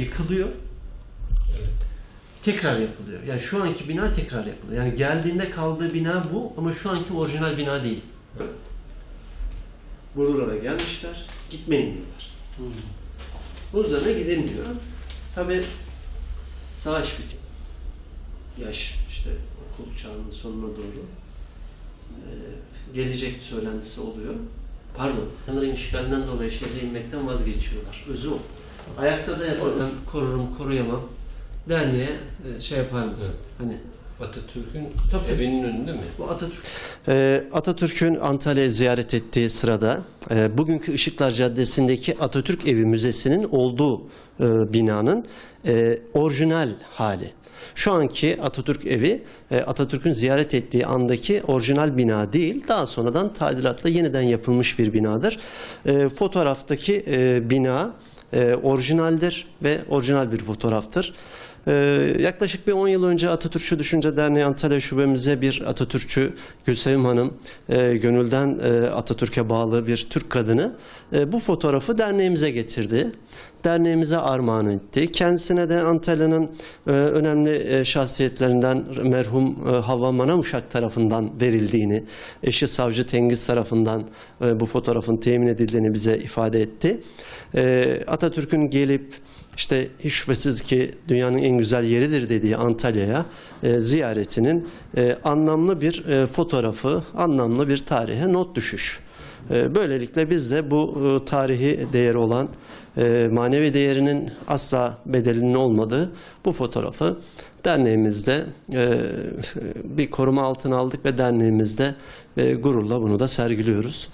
yıkılıyor. Tekrar yapılıyor. Yani şu anki bina tekrar yapılıyor. Yani geldiğinde kaldığı bina bu ama şu anki orijinal bina değil. Buralara gelmişler, gitmeyin diyorlar. Bu üzerine gidilmiyor. Tabi savaş bitiyor. Yaş işte okul çağının sonuna doğru e, gelecek söylentisi oluyor. Pardon, onların işgalinden dolayı şehre inmekten vazgeçiyorlar. Özü o. Ayakta da yaparım, korurum, koruyamam. Derneğe e, şey yapar mısın? Hani Atatürk'ün Tabii. evinin önünde mi? bu Atatürk. Ee, Atatürk'ün Antalya'yı ziyaret ettiği sırada e, bugünkü Işıklar Caddesi'ndeki Atatürk Evi Müzesi'nin olduğu e, binanın e, orijinal hali. Şu anki Atatürk Evi e, Atatürk'ün ziyaret ettiği andaki orijinal bina değil, daha sonradan tadilatla yeniden yapılmış bir binadır. E, fotoğraftaki e, bina e, orijinaldir ve orijinal bir fotoğraftır. Ee, yaklaşık bir 10 yıl önce Atatürkçü Düşünce Derneği Antalya Şubemize bir Atatürkçü Gülsevim Hanım e, gönülden e, Atatürk'e bağlı bir Türk kadını e, bu fotoğrafı derneğimize getirdi. Derneğimize armağan etti. Kendisine de Antalya'nın e, önemli e, şahsiyetlerinden merhum e, Havva Manamuşak tarafından verildiğini, eşi Savcı Tengiz tarafından e, bu fotoğrafın temin edildiğini bize ifade etti. E, Atatürk'ün gelip işte hiç şüphesiz ki dünyanın en güzel yeridir dediği Antalya'ya e, ziyaretinin e, anlamlı bir e, fotoğrafı, anlamlı bir tarihe not düşüş. E, böylelikle biz de bu e, tarihi değeri olan, e, manevi değerinin asla bedelinin olmadığı bu fotoğrafı derneğimizde e, bir koruma altına aldık ve derneğimizde gururla bunu da sergiliyoruz.